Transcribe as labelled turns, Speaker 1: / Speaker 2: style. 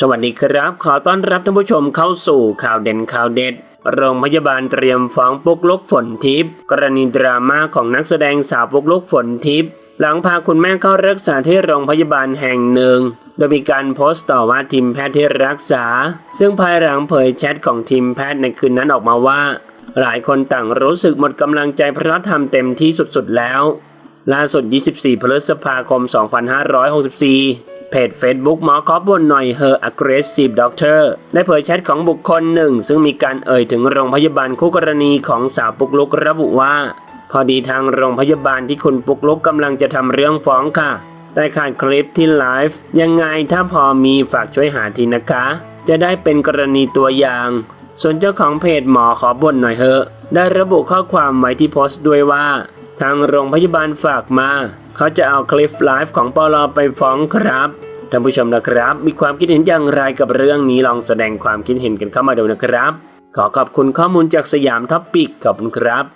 Speaker 1: สวัสดีครับ ขอต้อนรับท่านผู้ชมเข้าสู่ข่าวเด่นข่าวเด็ด โรงพยาบาลเตรียมฟ้องปุกลุกฝนทิพย์กรณีดราม่าของนักแสดงสาวปุกลุกฝนทิพย์หลังพาคุณแม่เข้ารักษาที่โรงพยาบาลแห่งหนึ่ง โดยมีการโพสต์ต่อว่าทีมแพทย์ที่รักษา ซึ่งภายหลังเผยแชทของทีมแพทย์ในคืนนั้นออกมาว่า หลายคนต่างรู้สึกหมดกำลังใจเพราะทำเต็มที่สุดๆแล้ว ล่าสุด 24 พฤษภาคม 2564 เพจ Facebook หมอขอบบนหน่อย Her Aggressive Doctor ได้เผยแชทของบุคคลหนึ่ง ซึ่งมีการเอ่ยถึงโรงพยาบาลคู่กรณีของสาวปุกลุกระบุว่า พอดีทางโรงพยาบาลที่คุณปุกลุกกำลังจะทำเรื่องฟ้องค่ะ แต่ขาดคลิปที่ไลฟ์ยังไงถ้าพอมีฝากช่วยหาทีนะคะ จะได้เป็นกรณีตัวอย่าง ส่วนเจ้าของเพจหมอขอบ่นหน่อยเถอะได้ระบุข้อความไว้ที่โพสต์ด้วยว่า ทางโรงพยาบาลฝากมา เขาจะเอาคลิปไลฟ์ของปลอไปฟ้องครับท่านผู้ชมนะครับ มีความคิดเห็นอย่างไรกับเรื่องนี้ลองแสดงความคิดเห็นกันเข้ามาดูนะครับ ขอขอบคุณข้อมูลจากสยามท็อปปิกขอบคุณครับ